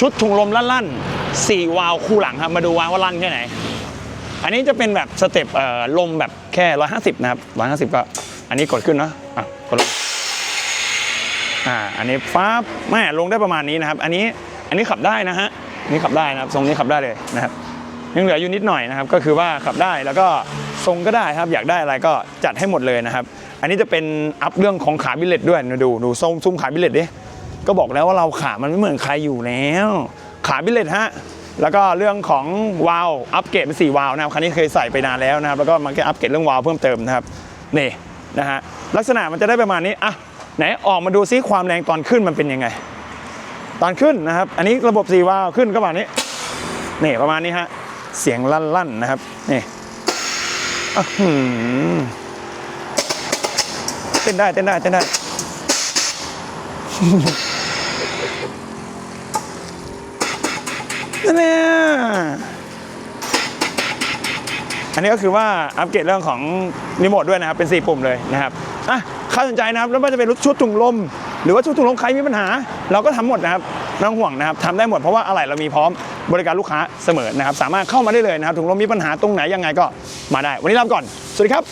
ชุดถุงลมลั่นๆสี่วาล์วคู่หลังครับ มาดูว่าว่าลั่นแค่ไหน อันนี้จะเป็นแบบสเต็ปเอ่อลมแบบแค่ 150 นะครับ 150 ก็ อันนี้กดขึ้นเนาะอะกดลงอ่าอันนี้ฟ้าบแม่ลงได้ประมาณนี้นะครับ อันนี้อันนี้ขับได้นะฮะนนี้ขับได้นะครับทรงนี้ขับได้เลยนะครับยังเหลืออยู่นิดหน่อยนะครับ ก็คือว่าขับได้แล้วก็ทรงก็ได้ครับ อยากได้อะไรก็จัดให้หมดเลยนะครับ อันนี้จะเป็นอัพเรื่องของขาบิลเลตด้วยดูดูดูทรงซุ้มขาบิลเลตดิ ก็บอกแล้วว่าเราขามันไม่เหมือนใครอยู่แล้ว ขาบิเลตฮะแล้วก็เรื่องของวาล์วอัปเกรดเป็น4วาล์วนะครับคันนี้เคยใส่ไปนานแล้วนะครับแล้วก็มันแค่อัปเกรดเรื่องวาล์วเพิ่มเติมนะครับนี่นะฮะลักษณะมันจะได้ประมาณนี้อะไหนออกมาดูซิความแรงตอนขึ้นมันเป็นยังไง ตอนขึ้นนะครับ อันนี้ระบบ4วาล์วขึ้นก็ประมาณนี้นี่ประมาณนี้ฮะเสียงลั่นๆนะครับนี่เต้นได้เต้นได้เต้นได้ นั่นแหละอันนี้ก็คือว่าอัปเกรดเรื่องของรีโมทด้วยนะครับ เป็น 4 ปุ่มเลยนะครับอะใครสนใจนะครับแล้วว่าจะเป็นรถชุดถุงลม หรือว่าชุดถุงลมใครมีปัญหา เราก็ทำหมดนะครับไม่ต้องห่วงนะครับทำได้หมดเพราะว่าอะไรเรามีพร้อมบริการลูกค้าเสมอนะครับ สามารถเข้ามาได้เลยนะครับถุงลมมีปัญหาตรงไหนยังไงก็มาได้ วันนี้ลาไปก่อน สวัสดีครับ